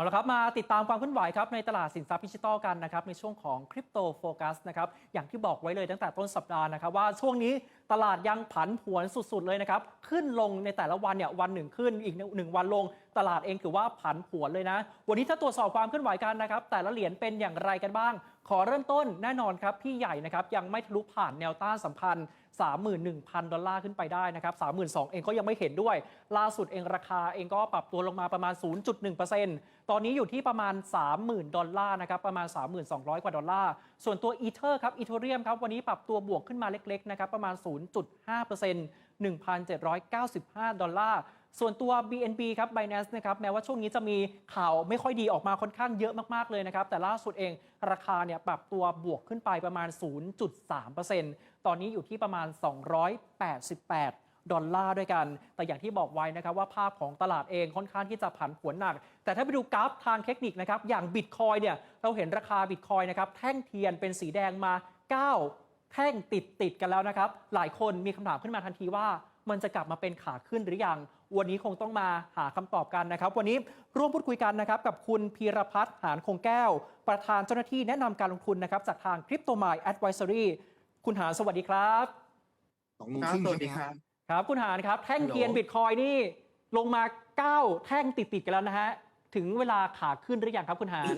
เอาละครับ มาติดตามความเคลื่อนไหวครับในตลาดสินทรัพย์ดิจิทัลกันนะครับในช่วงของคริปโตโฟกัสนะครับอย่างที่บอกไว้เลยตั้งแต่ต้นสัปดาห์นะครับว่าช่วงนี้ตลาดยังผันผวนสุด ๆ เลยนะครับขึ้นลงในแต่ละวันเนี่ยวันหนึ่งขึ้นอีกหนึ่งวันลง ตลาดเองถือว่าผันผวนเลยนะ วันนี้ถ้าตรวจสอบความเคลื่อนไหวกันนะครับแต่ละเหรียญเป็นอย่างไรกันบ้าง ขอเริ่มต้นแน่นอนครับพี่ใหญ่นะครับยังไม่ทะลุผ่านแนวต้านสัมพันธ์ 31,000 ดอลลาร์ขึ้นไปได้นะครับ32,000 เองก็ยังไม่เห็นด้วย ล่าสุดเองราคาเองก็ปรับตัวลงมาประมาณ 0.1%ตอนนี้อยู่ที่ประมาณ 30,000 ดอลลาร์นะครับประมาณ 3,200 กว่าดอลลาร์ส่วนตัวอีเทอร์ครับอีเทเรียมครับวันนี้ปรับตัวบวกขึ้นมาเล็กๆนะครับประมาณ 0.5% 1,795 ดอลลาร์ ส่วนตัว BNB ครับ Binance นะครับแม้ว่าช่วงนี้จะมีข่าวไม่ค่อยดีออกมาค่อนข้างเยอะมากๆเลยนะครับ แต่ล่าสุดเองราคาเนี่ยปรับตัวบวกขึ้นไปประมาณ 0.3%ตอนนี้อยู่ที่ประมาณ 288ดอลลาร์ด้วยกัน แต่อย่างที่บอกไว้นะครับว่าภาพของตลาดเองค่อนข้างที่จะผันผวนหนัก แต่ถ้าไปดูกราฟทางเทคนิคนะครับ อย่างบิตคอยเนี่ย เราเห็นราคาบิตคอยนะครับ แท่งเทียนเป็นสีแดงมา 9 แท่งติดติดกันแล้วนะครับ หลายคนมีคำถามขึ้นมาทันทีว่า มันจะกลับมาเป็นขาขึ้นหรือยัง วันนี้คงต้องมาหาคำตอบกันนะครับ วันนี้ร่วมพูดคุยกันนะครับกับคุณพีรพัฒน์หานคงแก้ว ประธานเจ้าหน้าที่แนะนำการลงทุนนะครับจากทาง Crypto m i Advisory คุณหานสวัสดีครับสองโมงครัคบรึ่งสวัสดีใช่ไหมครับ ครับคุณหานครับ แท่งเทียนฮัลโหลบิตคอยนี่ลงมา9แท่งติดติดๆกันแล้วนะฮะถึงเวลาขาขึ้นหรือยังครับคุณหาน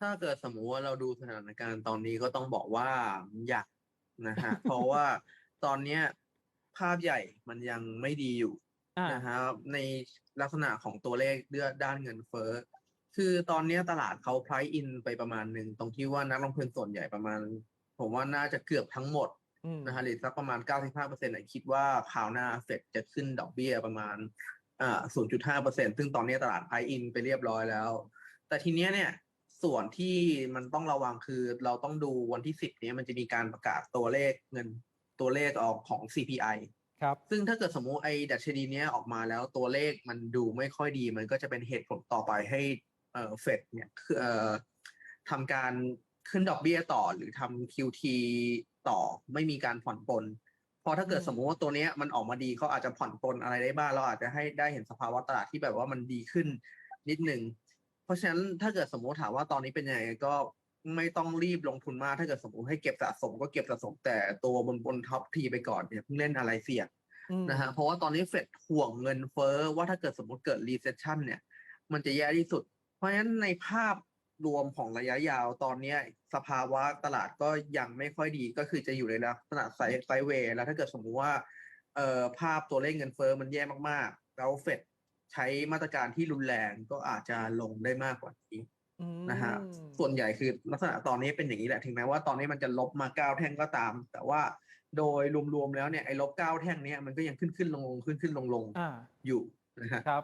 ถ้าเกิดสมมุติว่าเราดูสถานการณ์ตอนนี้ก็ต้องบอกว่าอยากนะฮะ เพราะว่าตอนเนี้ย ภาพใหญ่มันยังไม่ดีอยู่อ่านะฮะในลักษณะของตัวเลขเรื่องด้านเงินเฟ้อคือตอนเนี้ยตลาดเขา price in ไปประมาณหนึ่งตรงที่ว่านักลงทุนส่วนใหญ่ประมาณ ผมว่าน่าจะเกือบทั้งหมดอืมนะฮะหรือสักประมาณ 95เปอร์เซ็นต์คิดว่าคราวหน้าเฟดจะขึ้นดอกเบี้ยประมาณอ่า0.5เปอร์เซ็นต์ซึ่งตอนนี้ตลาดไพอินไปเรียบร้อยแล้ว แต่ทีเนี้ยเนี่ยส่วนที่มันต้องระวังคือเราต้องดูวันที่ 10เนี้ยมันจะมีการประกาศตัวเลขเงิน ตัวเลขออกของ CPI ครับ ซึ่งถ้าเกิดสมมุติไอ้ดัชนีเนี้ยออกมาแล้วตัวเลขมันดูไม่ค่อยดี มันก็จะเป็นเหตุผลต่อไปให้เอ่อเฟดเนี่ยคือเอ่อทำการขึ้นดอกเบี้ยต่อหรือทำ QT ต่อไม่มีการผ่อนปลนเพราะถ้าเกิดอืมสมมุติว่าตัวเนี้ยมันออกมาดีเขาอาจจะผ่อนปลนอะไรได้บ้างเราอาจจะให้ได้เห็นสภาวะตลาดที่แบบว่ามันดีขึ้นนิดนึงเพราะฉะนั้นถ้าเกิดสมมติถามว่าตอนนี้เป็นยังไงก็ ไม่ต้องรีบลงทุนมากถ้าเกิดสมมติให้เก็บสะสมก็เก็บสะสมแต่ตัวบนบนท็อปทีไปก่อนเนี่ยเพิ่งเล่นอะไรเสี่ยงอืมนะฮะเพราะว่าตอนนี้เฟดห่วงเงินเฟ้อว่าถ้าเกิดสมมติเกิด recession เนี่ย มันจะแย่ที่สุด เพราะฉะนั้นในภาพรวมของระยะยาวตอนเนี้ยสภาวะตลาดก็ยังไม่ค่อยดีก็คือจะอยู่ในลักษณะไซไซเวย์แล้วถ้าเกิดสมมุติว่าเอ่อภาพตัวเลขเงินเฟ้อมันแย่มากๆ แล้วเฟดใช้มาตรการที่รุนแรงก็อาจจะลงได้มากกว่านี้อืม นะฮะส่วนใหญ่คือลักษณะตอนนี้เป็นอย่างนี้แหละถึงแม้ว่าตอนนี้มันจะลบมาเก้าแท่งก็ตาม แต่ว่าโดยรวมๆแล้วเนี่ยไอ้ลบเก้าแท่งเนี้ยมันก็ยังขึ้นขึ้นลงลงขึ้นขึ้นลงลงอ่าอยู่นะฮะครับ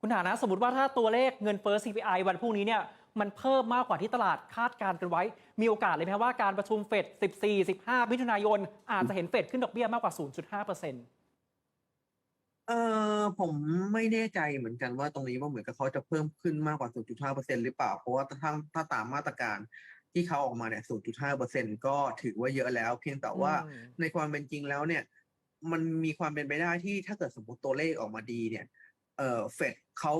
คุณฐานะสมมติว่าถ้าตัวเลขเงินเฟ้อ CPI วันพรุ่งนี้เนี่ยมันเพิ่มมากกว่าที่ตลาดคาดการณ์กันไว้ มีโอกาสเลยไหมครับว่าการประชุมเฟด 14 15 มิถุนายน อาจจะเห็นเฟดขึ้นดอกเบี้ยมากกว่า 0.5%เเออผมไม่แน่ใจเหมือนกันว่าตรงนี้ว่าเหมือนกับเขาจะเพิ่มขึ้นมากกว่า 0.5%หรือเปล่า เพราะว่าถ้าถ้าตามมาตรการที่เขาออกมาเนี่ย 0.5%ก็ถือว่าเยอะแล้ว เพียงแต่ว่าอืมในความเป็นจริงแล้วเนี่ย มันมีความเป็นไปได้ที่ถ้าเกิดสมมติตัวเลขออกมาดีเนี่ยเออเฟดเขา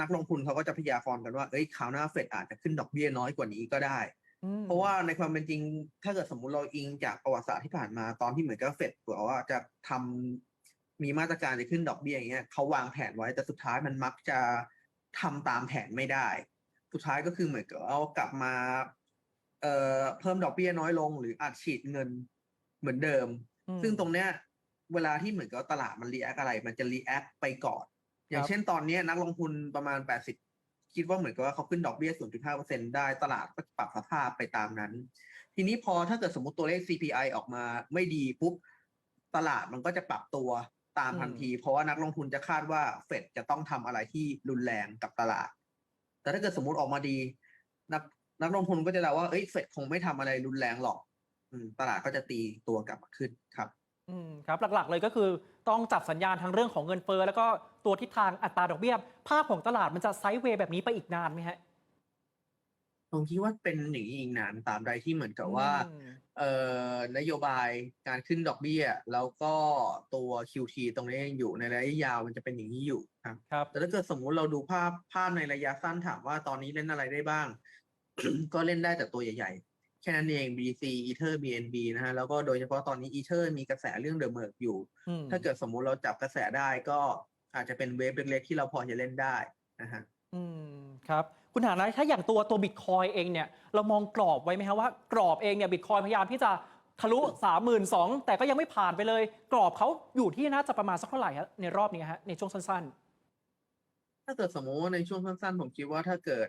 นักลงทุนเขาก็จะพยากรณ์กันว่าเอ้ยคราวหน้าเฟดอาจจะขึ้นดอกเบี้ยน้อยกว่านี้ก็ได้อืมเพราะว่าในความเป็นจริง ถ้าเกิดสมมุติเราอิงจากประวัติศาสตร์ที่ผ่านมาตอนที่เหมือนกับเฟดบอกว่าจะทำ มีมาตรการจะขึ้นดอกเบี้ยอย่างเงี้ยเขาวางแผนไว้แต่สุดท้ายมันมักจะทำตามแผนไม่ได้ สุดท้ายก็คือเหมือนกับเอากลับมาเอ่อเพิ่มดอกเบี้ยน้อยลง หรืออัดฉีดเงินเหมือนเดิมอืมซึ่งตรงเนี้ยเวลาที่เหมือนกับตลาดมันรีแอคอะไร มันจะรีแอคไปก่อน อย่างครับเช่นตอนเนี้ยนักลงทุนประมาณ80คิดว่าเหมือนกับว่าเขาขึ้นดอกเบี้ย 0.5%ได้ตลาดก็ปรับสภาพไปตามนั้น ทีนี้พอถ้าเกิดสมมติตัวเลข CPI ออกมาไม่ดีปุ๊บ ตลาดมันก็จะปรับตัว ตามทันที เพราะว่านักลงทุนจะคาดว่าเฟดจะต้องทำอะไรที่รุนแรงกับตลาด แต่ถ้าเกิดสมมติออกมาดี นักนักลงทุนก็จะเดาว่าเอ้ยเฟดคงไม่ทำอะไรรุนแรงหรอกอืมตลาดก็จะตีตัวกลับมาขึ้นครับอืมครับหลักๆเลยก็คือต้องจับสัญญาณทางเรื่องของเงินเฟ้อแล้วก็ตัวทิศทางอัตราดอกเบี้ยภาพของตลาดมันจะไซด์เวย์แบบนี้ไปอีกนานไหมฮะ ผมคิดว่าเป็นอย่างนี้อีกนานตามใดที่เหมือนกับว่าอืมเอ่อนโยบายการขึ้นดอกเบี้ย แล้วก็ตัว QT ตรงนี้ยังอยู่ในระยะยาวมันจะเป็นอย่างนี้อยู่ครับ ครับ แต่ถ้าเกิดสมมุติเราดูภาพภาพในระยะสั้นถามว่าตอนนี้เล่นอะไรได้บ้าง ก็เล่นได้แต่ตัวใหญ่ๆ แค่นั้นเอง BC Ether BNB นะฮะ แล้วก็โดยเฉพาะตอนนี้ Ether มีกระแสเรื่องเดอะเมิร์กอยู่ อืมถ้าเกิดสมมุติเราจับกระแสได้ก็อาจจะเป็นเวฟเล็กๆที่เราพอจะเล่นได้นะฮะ อืมครับ คุณหานะถ้าอย่างตัวตัวบิตคอยเองเนี่ยเรามองกรอบไว้ไหมครับว่ากรอบเองเนี่ยบิตคอยพยายามที่จะทะลุ 3 2 0 0 0 แต่ก็ยังไม่ผ่านไปเลย กรอบเขาอยู่ที่น่าจะประมาณสักเท่าไหร่ฮะในรอบนี้ฮะในช่วงสั้นถ้าเกิดสมมติว่าในช่วงสั้นๆ ผมคิดว่าถ้าเกิด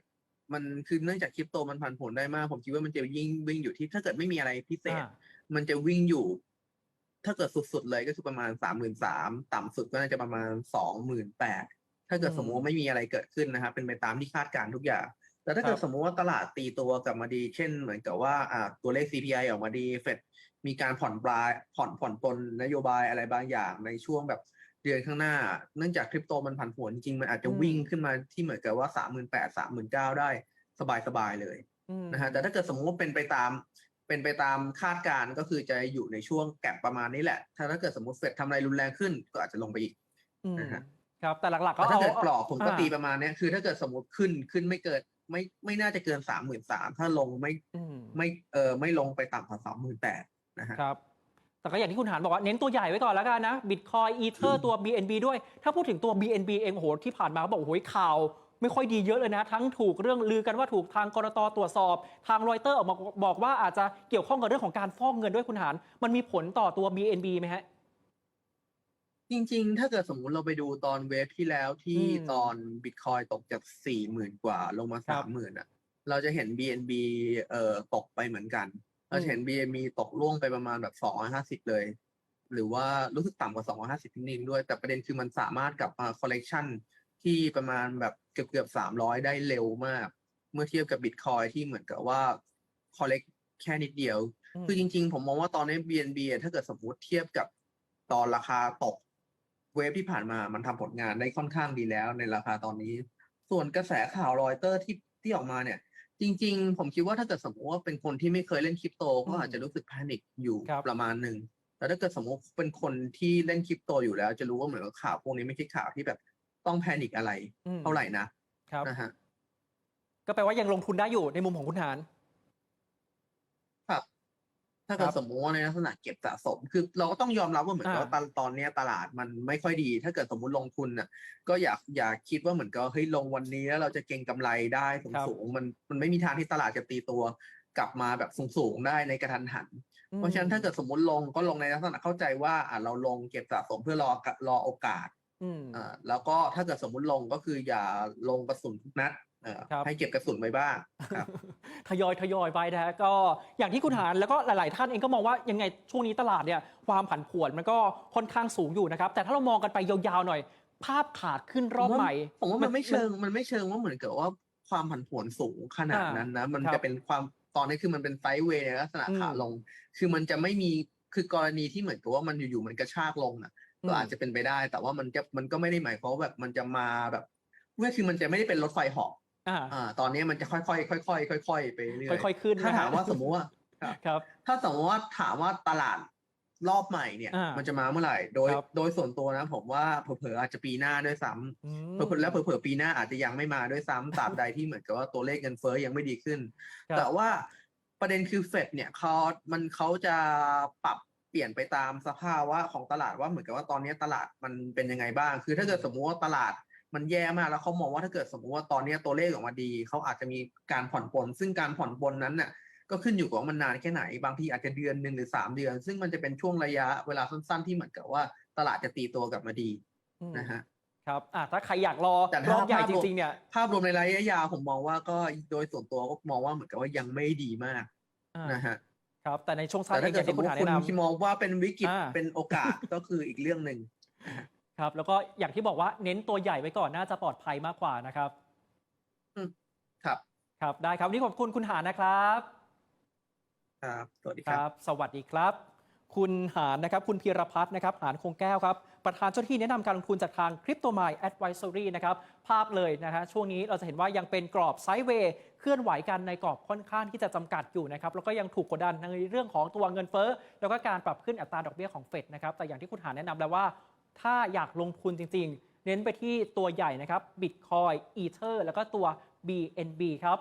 มันคือเนื่องจากคริปโตมันผันผวนได้มาก ผมคิดว่ามันจะยิ่งวิ่งอยู่ที่ ถ้าเกิดไม่มีอะไรพิเศๆษอ่ามันจะวิ่งอยู่ ถ้าเกิดสุดๆเลยก็คือประมาณสามหมื่นสามต่ำสุดก็น่าจะประมาณสองหมื่นแปด ถ้าเกิดอืมสมมติว่าไม่มีอะไรเกิดขึ้นนะครับเป็นไปตามที่คาดการณ์ทุกอย่าง แต่ถ้าเกิคดรับสมมติว่าตลาดตีตัวกลับมาดี เช่น เหมือนกับว่าอ่าตัวเลข CPI ออกมาดีเฟดมีการผ่อนปลายผ่อนผ่อนปลนนโยบายอะไรบางอย่างในช่วงแบบเดือนข้างหน้า เนื่องจากคริปโตมันผันผวนจริงๆมันอาจจะวิ่งขึ้นมาที่เหมือนกับว่าสามหมื่นแปดสามหมื่นเก้าได้สบายๆเลยอืมนะฮะแต่ถ้าเกิดสมมติว่าเป็นไปตามเป็นไปตามคาดการณ์ก็คือจะอยู่ในช่วงแก็บประมาณนี้แหละ ถ้าถ้าเกิดสมมติเฟดทำอะไรรุนแรงขึ้นก็อาจจะลงไปอีกอืมนะฮะ ครับแต่หลักๆก็แต่ถ้าเอาเกิดกรอบผมก็อ่าตีประมาณเนี้ยคือ ถ้าเกิดสมมติขึ้นขึ้นไม่เกินไม่ไม่น่าจะเกินสามหมื่นสามถ้าลงไม่อืมไม่เออไม่ลงไปต่ำกว่าสามหมื่นแปดนะฮะ ครับ แต่ก็อย่างที่คุณหานบอกว่าเน้นตัวใหญ่ไว้ก่อนแล้วกันนะบิตคอยอีเทอร์ตัว BNB ด้วย ถ้าพูดถึงตัว BNB เองโอ้โหที่ผ่านมาเขาบอกโอ้โหข่าว ไม่ค่อยดีเยอะเลยนะ ทั้งถูกเรื่องลือกันว่าถูกทางกรตตรวจสอบ ทางรอยเตอร์ออกมาบอกว่าอาจจะเกี่ยวข้องกับเรื่องของการฟอกเงินด้วยคุณหานมันมีผลต่อตัว BNB ไหมฮะ จริง ๆ ถ้าเกิดสมมุติเราไปดูตอนเวฟที่แล้วที่อืมตอนบิตคอยตกจากสี่หมื่นกว่าลงมาครัสาบมหมื่นอะ เราจะเห็น BNB เอ่อตกไปเหมือนกัน เราจะเห็นอืม BNB ตกล่วงไปประมาณแบบสองร้อยห้าสิบเลย หรือว่ารู้สึกต่ำกว่าสองร้อยห้าสิบนิดนึงด้วย แต่ประเด็นคือมันสามารถกลับมา collection ที่ประมาณแบบเกือบเกือบสามร้อยได้เร็วมาก เมื่อเทียบกับบิตคอยที่เหมือนกับว่า collect แค่นิดเดียวมคือจริงๆ ผมมองว่าตอนนี้ BNB อะถ้าเกิดสมมุติเทียบกับตอนราคาตก เวฟที่ผ่านมามันทำผลงานได้ค่อนข้างดีแล้วในราคาตอนนี้ ส่วนกระแสข่าวรอยเตอร์ที่ที่ออกมาเนี่ย จริง ๆ ผมคิดว่าถ้าเกิดสมมติว่าเป็นคนที่ไม่เคยเล่นคริปโต ก็อืมอาจจะรู้สึกแพนิคอยู่ครับประมาณหนึ่งแต่ถ้าเกิดสมมติเป็นคนที่เล่นคริปโตอยู่แล้ว จะรู้ว่าเหมือนกับข่าวพวกนี้ไม่ใช่ข่าวที่แบบต้องแพนิคอะไรอืมเท่าไหร่นะ ครับนะฮะก็แปลว่ายังลงทุนได้อยู่ในมุมของคุณหานครับ ถ้าเกิคดรับสมมติว่าในลักษณะเก็บสะสม คือเราก็ต้องยอมรับว่าเหมือนกับอ่าว่าตอนตอนเนี้ยตลาดมันไม่ค่อยดี ถ้าเกิดสมมุติลงทุนน่ะ ก็อยากอยากคิดว่าเหมือนกับเฮ้ยลงวันนี้แล้วเราจะเก็งกำไรได้สูงสูงๆมันมันไม่มีทางที่ตลาดจะตีตัวกลับมาแบบสูงสูงๆได้ในกระทันหัน เพราะฉะนั้นถ้าเกิดสมมติลงก็ลงในลักษณะเข้าใจว่าอะเราลงเก็บสะสมเพื่อรอกะรอโอกาสอืมอ่าแล้วก็ถ้าเกิดสมมุติลงก็คืออย่าลงกระสุนทุกนัดเอ่อครับ ให้เก็บกระสุนไว้บ้างครับทยอยทยอยไปนะฮะก็อย่างที่คุณหารแล้วก็หลาย ๆ ท่านเองก็มองว่ายังไงช่วงนี้ตลาดเนี่ยความผันผวนมันก็ค่อนข้างสูงอยู่นะครับ แต่ถ้าเรามองกันไปยาวๆหน่อย ภาพขาดขึ้นรอบใหม่ผมว่ามันไม่เชิงมันไม่เชิงว่าเหมือนกับว่าความผันผวนสูงขนาดนั้นนะ มันครับจะเป็นความตอนนี้คือมันเป็นไซด์เวย์ในลักษณะอืมขาลง คือมันจะไม่มีคือกรณีที่เหมือนกับว่ามันอยู่ๆมันกระชากลงอะอืมก็อาจจะเป็นไปได้ แต่ว่ามันจะมันก็ไม่ได้หมายความว่าแบบมันจะมาแบบเมื่อคือมันจะไม่ได้เป็นรถไฟเหาะอ่า อ่า ตอนนี้มันจะค่อยๆค่อยๆค่อยๆไปเรื่อยๆค่อยๆขึ้นถ้านะฮะถามว่าสมมุติว่าครับ ถ้าสมมติว่าถามว่าตลาดรอบใหม่เนี่ยอ่ามัมันจะมาเมื่อไหร่ โดยครับโดยส่วนตัวนะ ผมว่าเผลอๆอาจจะปีหน้าด้วยซ้ำอืมเผลอๆแล้วเผลอๆปีหน้าอาจจะยังไม่มาด้วยซ้ำตราบใดที่เหมือนกับว่าตัวเลขเงินเฟ้อยังไม่ดีขึ้นครับแต่ว่าประเด็นคือเฟดเนี่ยเขามันเขาจะปรับเปลี่ยนไปตามสภาวะของตลาดว่าเหมือนกับว่าตอนนี้ตลาดมันเป็นยังไงบ้าง คือถ้าเกิดสมมุติว่าตลาด มันแย่มากแล้วเขามองว่าถ้าเกิดสมมุติว่าตอนนี้ตัวเลขออกมาดีเขาอาจจะมีการผ่อนปลนซึ่งการผ่อนปลนนั้นน่ะก็ขึ้นอยู่กับว่ามันนานแค่ไหน บางทีอาจจะเดือนหนึ่งหรือสามเดือน ซึ่งมันจะเป็นช่วงระยะเวลาสั้น ๆ ที่เหมือนกับว่าตลาดจะตีตัวกลับมาดีอืมนะฮะครับอะถ้าใครอยากรอแต่รถ้าอบใหญ่ภาพจรวมริงๆเนี่ยภาพรวมในระยะยาวผมมองว่าก็โดยส่วนตัวก็มองว่าเหมือนกับว่ายังไม่ดีมากอ่านะฮะครับ แต่ในช่วงสั้นแต่เอถ้างอเกิย่าดงสมที่มคุณติหาคุณแนะนำมองว่าเป็นวิกฤตอ่าเป็นโอกาสก็คืออีกเรื่องหนึ่ง ครับแล้วก็อย่างที่บอกว่าเน้นตัวใหญ่ไว้ก่อนน่าจะปลอดภัยมากกว่านะครับครับ ครับได้ครับวันนี้ขอบคุณคุณหานะครับ ครับ สวัสดีคครับรับสวัสดีครับ คุณหานนะครับคุณพีรพัฒน์นะครับหานคงแก้วครับ ประธานเจ้าหน้าที่แนะนำการลงทุนจากทาง Crypto m i Advisory นะครับ ภาพเลยนะฮะช่วงนี้เราจะเห็นว่ายังเป็นกรอบไซด์เวย์เคลื่อนไหวกันในกรอบค่อนข้างที่จะจำกัดอยู่นะครับ แล้วก็ยังถูกกดดันในเรื่องของตัวเงินเฟ้อ แล้วก็การปรับขึ้นอัตราดอกเบี้ยของเฟดนะครับแต่อย่างที่คุณหานแนะนำแล้วว่า ถ้าอยากลงทุนจริง ๆ เน้นไปที่ตัวใหญ่นะครับ Bitcoin Ether แล้วก็ตัว BNB ครับ